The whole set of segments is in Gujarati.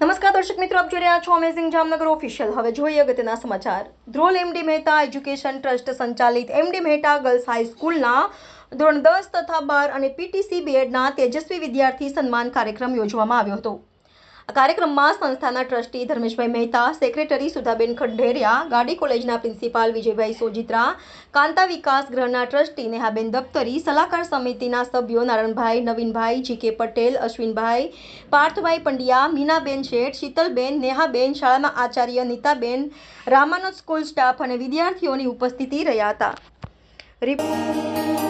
નમસ્કાર દર્શક મિત્રો, આપ જોઈ રહ્યા છો અમેઝિંગ જામનગર ઓફિશિયલ હવે જોઈએ અગત્યના સમાચાર. Dhrol MD Mehta education trust સંચાલિત એમડી મહેતા ગર્લ્સ હાઈસ્કૂલના ધોરણ દસ તથા બાર અને પીટીસી બીએડના તેજસ્વી વિદ્યાર્થી સન્માન કાર્યક્રમ યોજવામાં આવ્યો હતો. આ કાર્યક્રમમાં સંસ્થાના ટ્રસ્ટી ધર્મેશભાઈ મહેતા, સેક્રેટરી સુધાબેન ખંડેરિયા ગાડી કોલેજના પ્રિન્સિપાલ વિજયભાઈ સોજિત્રા, કાંતા વિકાસ ગ્રહના ટ્રસ્ટી નેહાબેન દફતરી સલાહકાર સમિતિના સભ્યો નારણભાઈ, નવીનભાઈ, જીકે પટેલ, અશ્વિનભાઈ, પાર્થભાઈ પંડ્યા, મીનાબેન શેઠ, શીતલબેન, નેહાબેન શાળાના આચાર્ય નીતાબેન, રામાનંદ સ્કૂલ સ્ટાફ અને વિદ્યાર્થીઓની ઉપસ્થિતિ રહ્યા હતા. રિપ-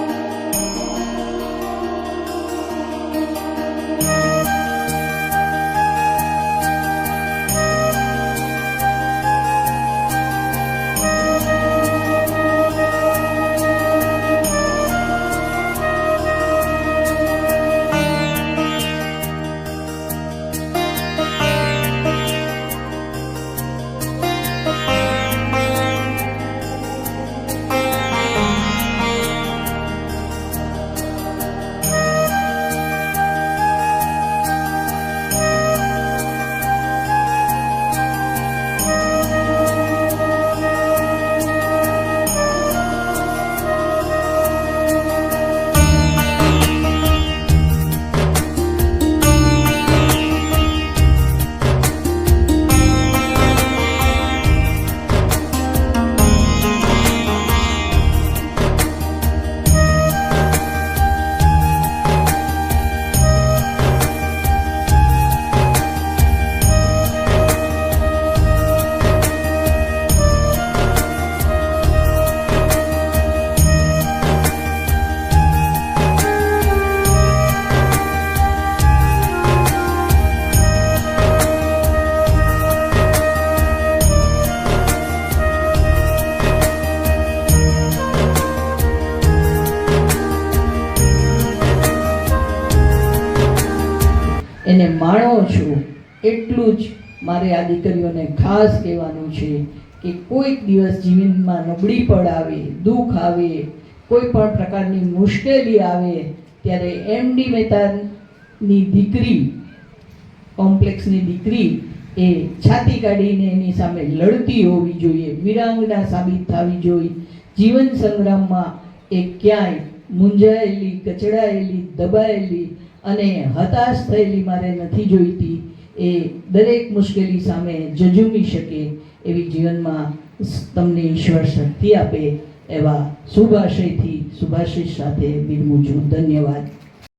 એને માણો છો. એટલું જ મારે આ દીકરીઓને ખાસ કહેવાનું છે કે કોઈક દિવસ જીવનમાં નબળી પડ આવે, દુઃખ આવે, કોઈ પણ પ્રકારની મુશ્કેલી આવે, ત્યારે એમડી મહેતાની દીકરી, કોમ્પ્લેક્સની દીકરી એ છાતી કાઢીને એની સામે લડતી હોવી જોઈએ, વિરાંગના સાબિત થવી જોઈએ. જીવન સંગ્રામમાં એ ક્યાંય મૂંઝાયેલી, કચડાયેલી, દબાયેલી અને હતાશ થયેલી મારે નથી જોઈતી, એ દરેક મુશ્કેલી સામે જજુમી શકે એવી જીવનમાં તમને ઈશ્વર શક્તિ આપે એવા શુભાશયથી શુભાશીષ સાથે બિરમું છું ધન્યવાદ.